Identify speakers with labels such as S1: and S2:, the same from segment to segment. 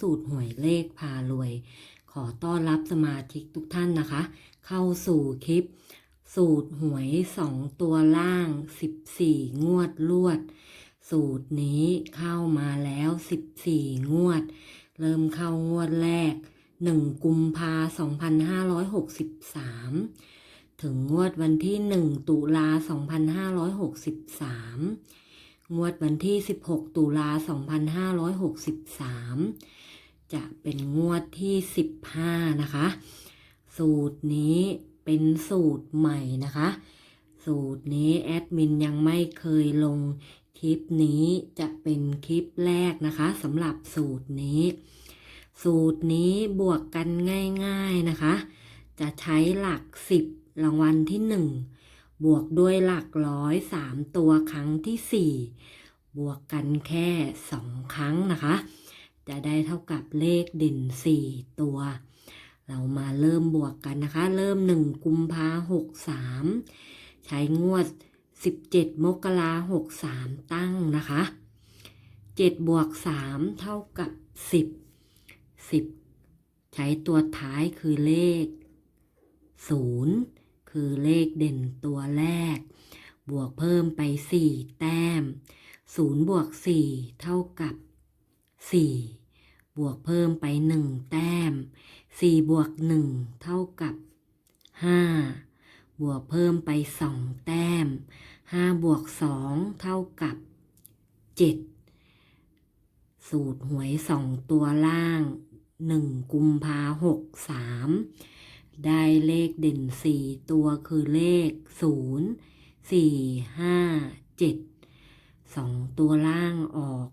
S1: สูตรหวยเลขพารวย ขอต้อนรับสมาชิกทุกท่านนะคะ เข้าสู่คลิป สูตรหวย 2 ตัวล่าง 14 งวดลวด สูตรนี้เข้ามาแล้ว 14 งวด เริ่มเข้างวดแรก 1 กุมภา2563 ถึงงวดวันที่ 1 ตุลา2563งวดวันที่ 16 ตุลา 2563 จะเป็นงวดที่15นะคะ สูตรนี้เป็นสูตรใหม่นะคะ สูตรนี้แอดมินยังไม่เคยลงคลิปนี้จะเป็นคลิปแรกนะคะสำหรับสูตรนี้ สูตรนี้บวกกันง่ายๆนะคะ จะใช้หลัก10รางวัลที่1บวกด้วยหลักร้อย3ตัวครั้งที่4บวกกันแค่2ครั้งนะคะ จะได้เท่ากับเลขเด่น4 ตัว เรามาเริ่มบวกกันนะคะ เริ่ม 1 กุมภาหกสามใช้งวด 17 มกราหกสามตั้งนะคะ 7 บวก 3 เท่ากับ 10 10 ใช้ตัวท้ายคือเลข 0 คือเลขเด่นตัวแรก บวกเพิ่มไป 4 แต้ม 0 บวก 4 เท่ากับ 4 บวกเพิ่มไป 1 แต้ม 4 บวก 1 เท่ากับ 5 บวกเพิ่มไป 2 แต้ม 5 บวก 2 เท่ากับ 7 สูตรหวย 2 ตัวล่าง 1 กุมภาหกสามได้เลขเด่น 4 ตัวคือเลข 0 4 5 7 2 ตัวล่างออก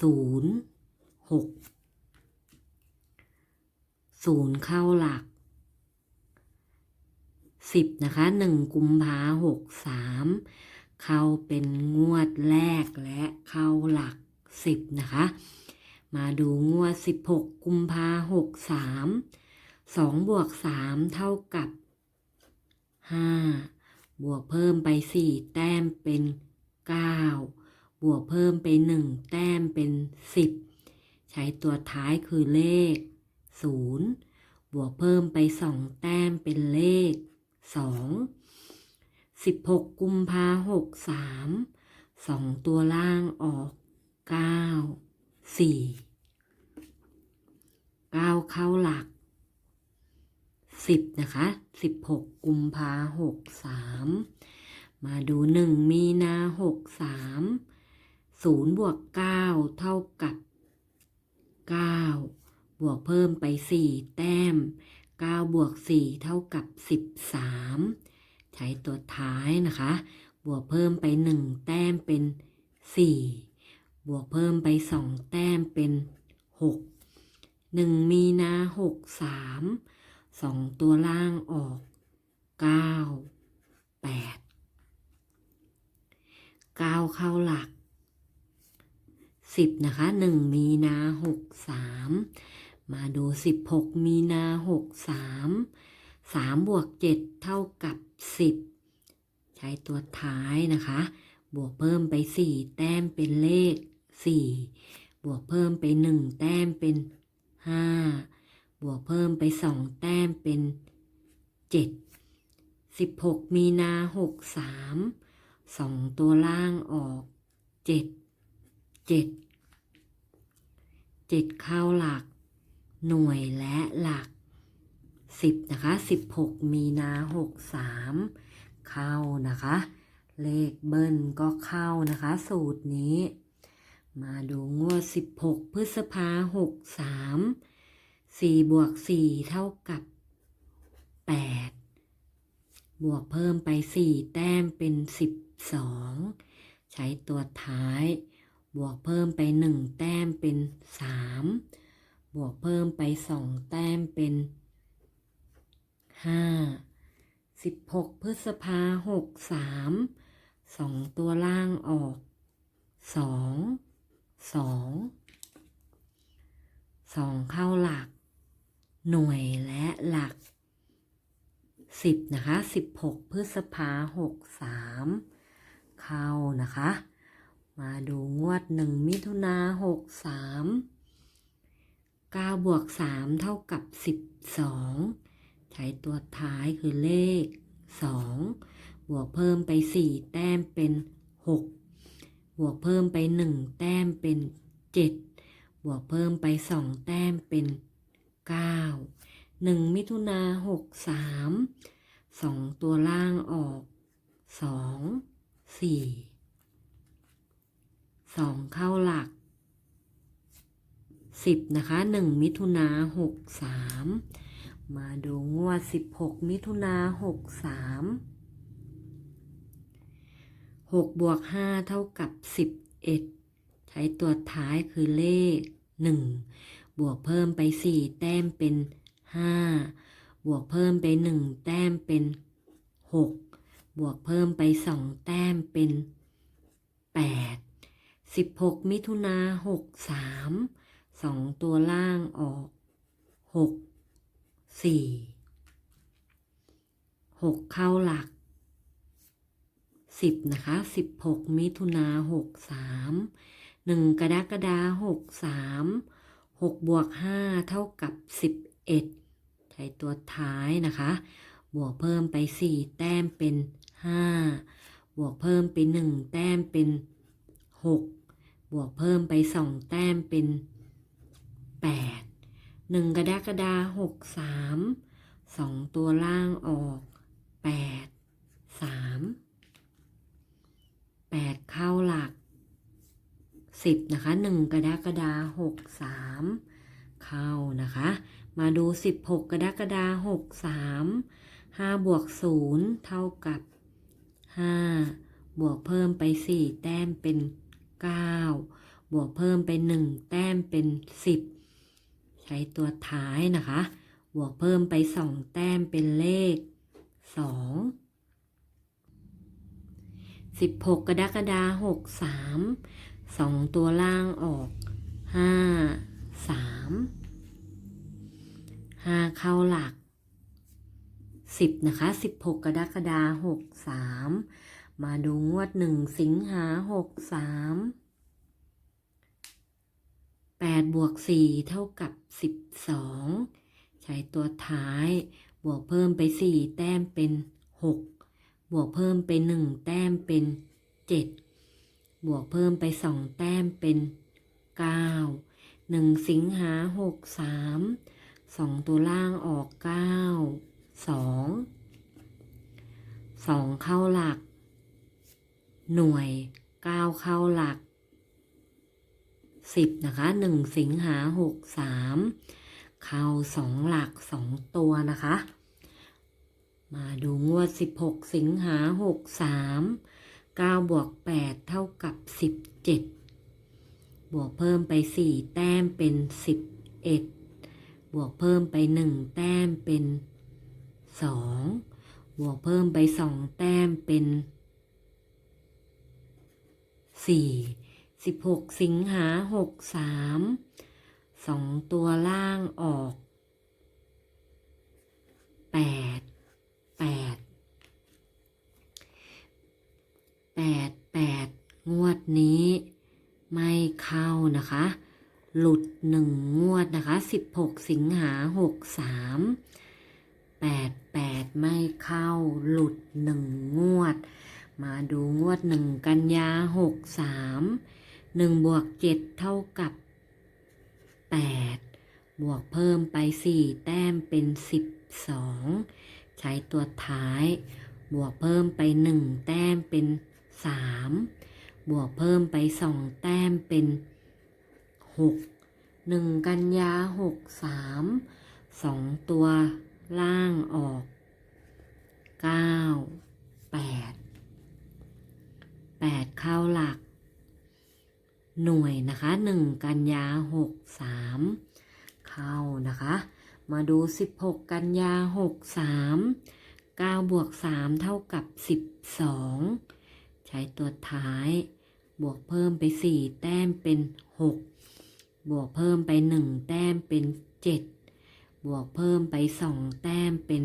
S1: 0 6ศูนย์เข้าหลักสิบนะคะหนึ่งกุมภาหกสามเข้าเป็นงวดแรกและเข้าหลักสิบนะคะ มาดูงวดสิบหกกุมภาหกสามสองบวกสามเท่ากับห้าบวกเพิ่มไปสี่แต้มเป็นเก้า บวกเพิ่มไปหนึ่งแต้มเป็นสิบใช้ตัวท้ายคือเลขศูนย์บวกเพิ่มไปสองแต้มเป็นเลขสองสิบหกกุมภาหกสามสองตัวล่างออกเก้าสี่เก้าเข้าหลักสิบนะคะสิบหกกุมภาหกสามมาดูหนึ่งมีนาหกสาม ศูนย์บวกเก้าเท่ากับเก้าบวกเพิ่มไป4แต้ม9บวก4เท่ากับ13ใช้ตัวท้ายนะคะ บวกเพิ่มไป1แต้มเป็น4บวกเพิ่มไป2แต้มเป็น6 1มีนา6 3 2ตัวล่างออก9 8 9 10 นะคะ 1 มีนา63 มาดู 16 มีนา63 3บวก7เท่ากับ 10 ใช้ตัวท้ายนะคะ บวกเพิ่มไป 4 แต้มเป็นเลข 4 บวกเพิ่มไป 1 แต้มเป็น 5 บวกเพิ่มไป 2 แต้มเป็น 7 16 มีนา 63 2 ตัวล่างออก 7 7 จเจ็ดเข้าหลัก หน่วยและหลักสิบนะคะสิบหกมีนาหกสามเข้านะคะ เลขเบิ้ลก็เข้านะคะ สูตรนี้ มาดูงวดสิบหกพฤษภาหกสามสี่บวกสี่เท่ากับแปดบวกเพิ่มไปสี่แต้มเป็นสิบสองใช้ตัวท้าย บวกเพิ่มไปหนึ่งแต้มเป็นสามบวกเพิ่มไปสองแต้มเป็นห้าสิบหกพฤษภาหกสามสองตัวล่างออกสองสองสองเข้าหลัก หน่วยและหลักสิบนะคะสิบหกพฤษภาหกสามเข้านะคะ มาดูงวดหนึ่งมิถุนาหกสามเก้าบวกสามเท่ากับสิบสองใช้ตัวท้ายคือเลขสองบวกเพิ่มไปสี่แต้มเป็นหกบวกเพิ่มไปหนึ่งแต้มเป็นเจ็ดบวกเพิ่มไปสองแต้มเป็นเก้าหนึ่งมิถุนาหกสามสองตัวล่างออกสองสี่ สองเข้าหลักสิบนะคะหนึ่งมิถุนาหกสามมาดูงวดสิบหกมิถุนาหกสามหกบวกห้าเท่ากับสิบเอ็ดใช้ตัวท้ายคือเลขหนึ่งบวกเพิ่มไปสี่แต้มเป็นห้าบวกเพิ่มไปหนึ่งแต้มเป็นหกบวกเพิ่มไปสองแต้มเป็นแปด สิบหกมิถุนาหกสามสองตัวล่างออกหกสี่หกเข้าหลักสิบนะคะสิบหกมิถุนาหกสามหนึ่งกรกฎาหกสามหกบวกห้าเท่ากับสิบเอ็ดใช้ตัวท้ายนะคะ บวกเพิ่มไปสี่แต้มเป็นห้าบวกเพิ่มไปหนึ่งแต้มเป็นหก วกเพิ่มไปสองแต้มเป็นแปดหนึ่งกระดากระดาหกสามสองตัวล่างออกแปดสามแปดเข้าหลักสิบนะคะหนึ่งกระดากระดาหกสามเข้านะคะ มาดูสิบหกกระดากระดาหกสามห้าบวกศูนย์เท่ากับห้าบวกเพิ่มไปสี่แต้มเป็น เก้าบวกเพิ่มไปหนึ่งแต้มเป็นสิบใช้ตัวท้ายนะคะ บวกเพิ่มไปสองแต้มเป็นเลขสองสิบหกกระดากระดาหกสามสองตัวล่างออกห้าสามห้าเข้าหลักสิบนะคะสิบหกกรกฎาหกสา มาดูงวดหนึ่งสิงหาหกสามแปดบวกสี่เท่ากับสิบสองใช้ตัวท้าย บวกเพิ่มไปสี่แต้มเป็นหกบวกเพิ่มไปหนึ่งแต้มเป็นเจ็ดบวกเพิ่มไปสองแต้มเป็นเก้าหนึ่งสิงหาหกสามสองตัวล่างออกเก้าสองสองเข้าหลัก หน่วยก้าวเข้าหลักสิบนะคะหนึ่งสิงหาหกสามเข้าสองหลักสองตัวนะคะ มาดูงวดสิบหกสิงหาหกสามเก้าบวกแปดเท่ากับสิบเจ็ดบวกเพิ่มไปสี่แต้มเป็นสิบเอ็ดบวกเพิ่มไปหนึ่งแต้มเป็นสองบวกเพิ่มไปสองแต้มเป็น สี่สิบหกสิงหาหกสามสองตัวล่างออกแปดแปดแปดแปดงวดนี้ไม่เข้านะคะ หลุดหนึ่งงวดนะคะสิบหกสิงหาหกสามแปดแปดไม่เข้าหลุดหนึ่งงวด มาดูงวดหนึ่งกันยาหกสามหนึ่งบวกเจ็ดเท่ากับแปดบวกเพิ่มไปสี่แต้มเป็นสิบสองใช้ตัวท้าย บวกเพิ่มไปหนึ่งแต้มเป็นสามบวกเพิ่มไปสองแต้มเป็นหกหนึ่งกันยาหกสามสองตัวล่างออกเก้าแปด แปดเข้าหลัก หน่วยนะคะหนึ่งกันยาหกสามเข้านะคะ มาดูสิบหกกันยาหกสามเก้าบวกสามเท่ากับสิบสองใช้ตัวท้าย บวกเพิ่มไปสี่แต้มเป็นหกบวกเพิ่มไปหนึ่งแต้มเป็นเจ็ดบวกเพิ่มไปสองแต้มเป็น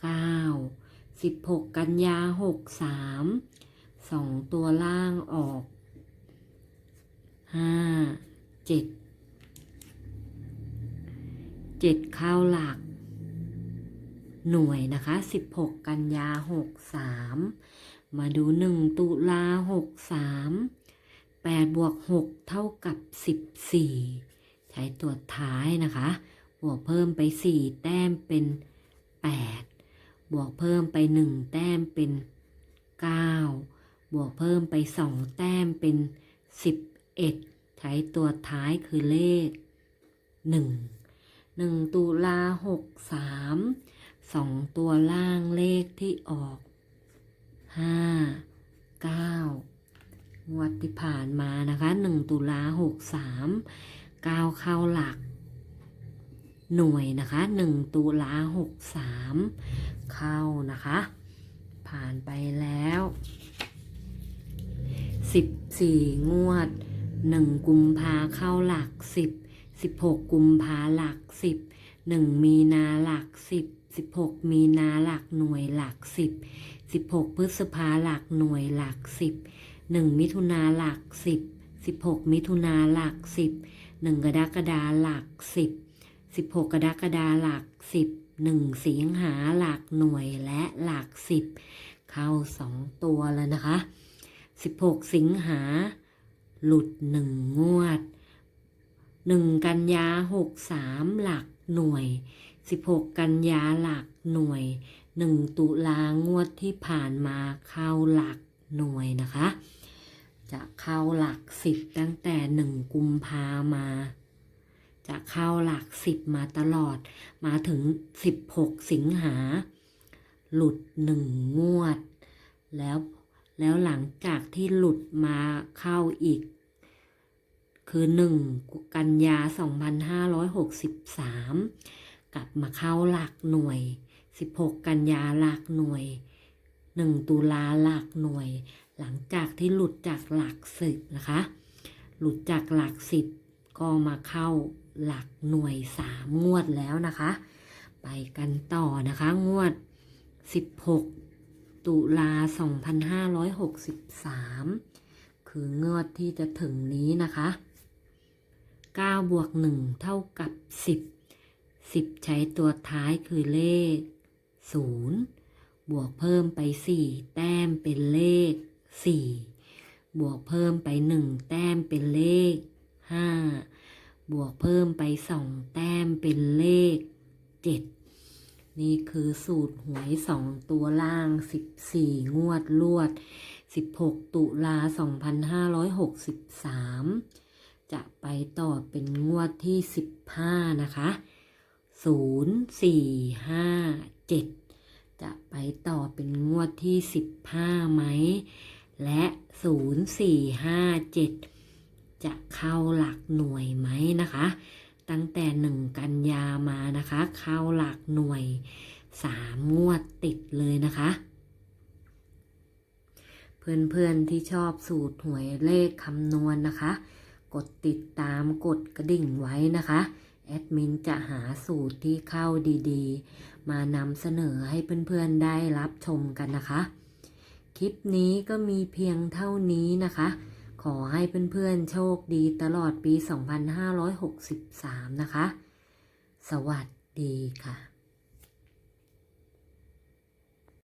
S1: เก้าสิบหกกันยาหก สองตัวล่างออกห้าเจ็ดเจ็ดเข้าหลัก หน่วยนะคะ16กันยา63มมาดู1ตุลา63 8บวก6เท่ากับ14ใช้ตัวท้ายนะคะบวกเพิ่มไป4แต้มเป็น8บวกเพิ่มไป1แต้มเป็น9 บวกเพิ่มไป 2 แต้มเป็น 11 ใช้ตัวท้ายคือเลข 1 1 ตุลา 63สองตัวล่างเลขที่ออกห้าเก้างวดที่ผ่านมานะคะหนึ่งตุลาหกสามเก้าเข้าหลัก หน่วยนะคะหนึ่งตุลาหกสามเข้านะคะ ผ่านไปแล้ว สิบสี่งวดหนึ่งกุมภาเข้าหลักสิบสิบหกกุมภาหลักสิบหนึ่งมีนาหลักสิบ16 มีนาหลักหน่วยหลัก 10 16 พฤษภาหลักหน่วยหลัก 10 1 มิถุนาหลัก 10 16 มิถุนาหลัก 10 1 กรกฎาหลัก 10 16 กรกฎาหลัก 10 1 สิงหาหลักหน่วยและหลัก 10 เข้า 2 ตัวแล้วนะคะ 16 สิงหา หลุด1งงวด 1 กันยา 63 หลักหน่วย 16 กันยาหลักหน่วย 1 ตุลางวดที่ผ่านมาเข้าหลักหน่วยนะคะ จะเข้าหลัก 10 ตั้งแต่ 1 กุมภามา จะเข้าหลัก 10 มาตลอด มาถึง 16 สิงหา หลุด1งวด แล้ว แล้วหลังจากที่หลุดมาเข้าอีก คือ 1 กันยา 2563 กลับมาเข้าหลักหน่วย 16 กันยาหลักหน่วย 1 ตุลาหลักหน่วย หลังจากที่หลุดจากหลักสิบนะคะ หลุดจากหลักสิบก็มาเข้าหลักหน่วย 3 งวดแล้วนะคะ ไปกันต่อนะคะงวด 16 ตุลา 2563 คืองวดที่จะถึงนี้นะคะ 9 บวก 1 เท่ากับ 10 10 ใช้ตัวท้ายคือเลข 0 บวกเพิ่มไป 4 แต้มเป็นเลข 4 บวกเพิ่มไป 1 แต้มเป็นเลข 5 บวกเพิ่มไป 2 แต้มเป็นเลข 7 นี่คือสูตรหวย2ตัวล่าง 14 งวดลวด 16 ตุลา 2563 จะไปต่อเป็นงวดที่ 15 นะคะ 0 4 5 7 จะไปต่อเป็นงวดที่ 15 ไหม และ 0 4 5 7 จะเข้าหลักหน่วยไหมนะคะ ตั้งแต่1กันยามานะคะ เข้าหลักหน่วย3งวดติดเลยนะคะ เพื่อนๆที่ชอบสูตรหวยเลขคำนวณนะคะ กดติดตามกดกระดิ่งไว้นะคะแอดมินจะหาสูตรที่เข้าดีๆ มานำเสนอให้เพื่อนๆได้รับชมกันนะคะ คลิปนี้ก็มีเพียงเท่านี้นะคะ ขอให้เพื่อนๆโชคดีตลอดปี 2563 นะคะ สวัสดีค่ะ